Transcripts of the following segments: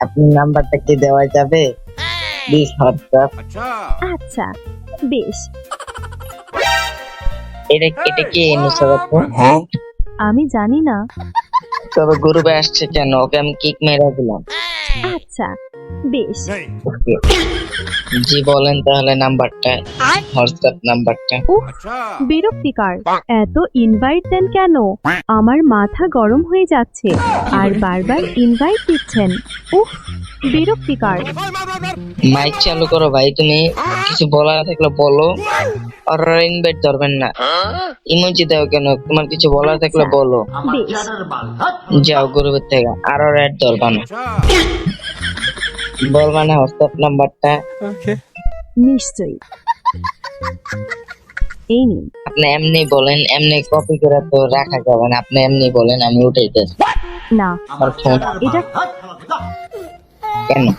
আপনার নাম্বারটা কি দেওয়া যাবে? প্লিজ হোয়াটসঅ্যাপ আচ্ছা। বেশ। এটা এটা কি নুসরাত আপু? আমি জানি না। তবে গুরুবে আসছে কেন? ওকে আমি কিক মেরে দিলাম। আচ্ছা। বেশ। ওকে। জি বলেন তাহলে নাম্বারটা হোয়াটসঅ্যাপ নাম্বারটা। উফ বিরক্তিকর। এত ইনভাইট দেন কেন? আমার মাথা গরম হয়ে যাচ্ছে। আর বারবার ইনভাইট দিচ্ছেন। উফ বিরক্তিকর। মাইক চালু করো ভাই তুমি কিছু বলার থাকলে বলো। আর ইনভাইট ধরবেন না। ইমোজি দাও কেন? তোমার কিছু বলার থাকলে বলো। যাও গ্রুপের থেকে। আরও রেড ধরবা না। বলবা না হোয়াটসঅ্যাপ নাম্বারটা। ওকে। নিশ্চয়ই। এই নিন। আপনি এমনি বলেন এমনি কপি করে তো রাখা যাবে না। আপনি এমনি বলেন আমি উঠাইতেছি না। আর ফোন এটা কেন?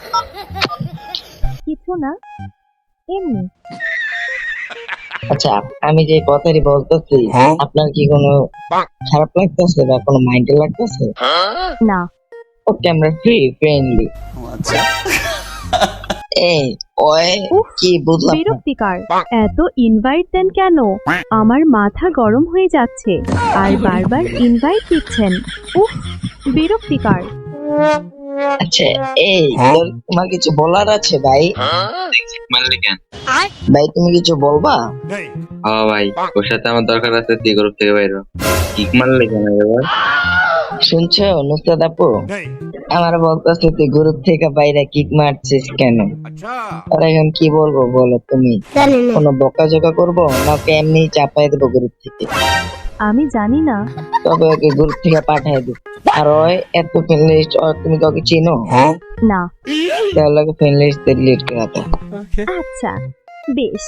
কিছু না। এমনি। আচ্ছা আপ- আমি যে কথাটি বলতেছি আপনার কি কোনো খারাপ লাগতেছে বা কোনো মাইন্ডে লাগতেছে? না। ওকে আমরা ফ্রি ফ্রেন্ডলি এই ওই উফ, কি বুঝলাম না। বিরক্তিকর। এত ইনভাইট দেন কেন? আমার মাথা গরম হয়ে যাচ্ছে। আর বারবার ইনভাইট দিচ্ছেন। উফ বিরক্তিকর। আচ্ছা এই তোর তোমার কিছু বলার আছে ভাই? মারলি কেন ভাই তুমি কিছু বলবা? ও ভাই ওর সাথে আমার দরকার আছে তুই গ্রুপ থেকে বাইর হ। কিক মারলি কেন এবার শুনছো নুসরাত আপু? আমার বলতেছে তুই গ্রুপ থেকে বাইরে কিক মারছিস কেন? আর এখন কি বলব বলো তুমি? কোন কোনো বকাঝকা করব? না ওকে এমনি চাপাই দেবো গ্রুপ থেকে? আমি জানি না। তবে ওকে গ্রুপ থেকে পাঠাই দিই আর ওই এত ফ্রেন্ড লিস্ট তুমি কাউকে চিনো? না। তাহলে ওকে ফ্রেন্ড লিস্ট ডিলিট করে দাও। আচ্ছা। বেশ।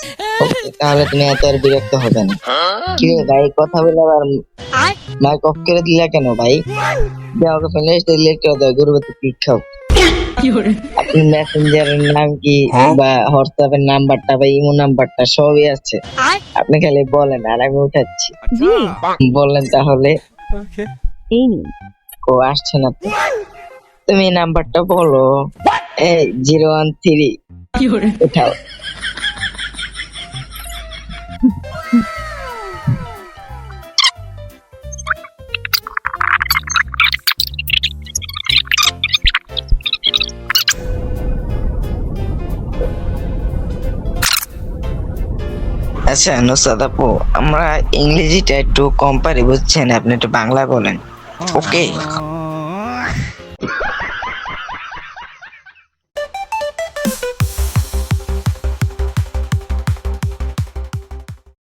তাহলে তুমি এত আর বিরক্ত হবে না। কি ভাই কথা বলে আবার মাইক অফ করে দিলা কেন ভাই? যাও ওকে লিস্ট ডিলিট করে দাও গ্রুপে ক্লিক খাও আপনি মেসেঞ্জারের নাম কি বা হোয়াটসঅ্যাপের নাম্বারটা বা ইমো নাম্বারটা সবই আছে। আপনি খালি বলেন আর আমি উঠাচ্ছি। জি। বললেন তাহলে। এই নিন। ও আসছে না তো। তুমি নাম্বারটা বলো। এই জিরো ওয়ান থ্রি। উঠাও। আচ্ছা নুসাদ আপু আমরা ইংরেজিটা একটু কম পারি বুঝছেন? আপনি একটু বাংলা বলেন। ওকে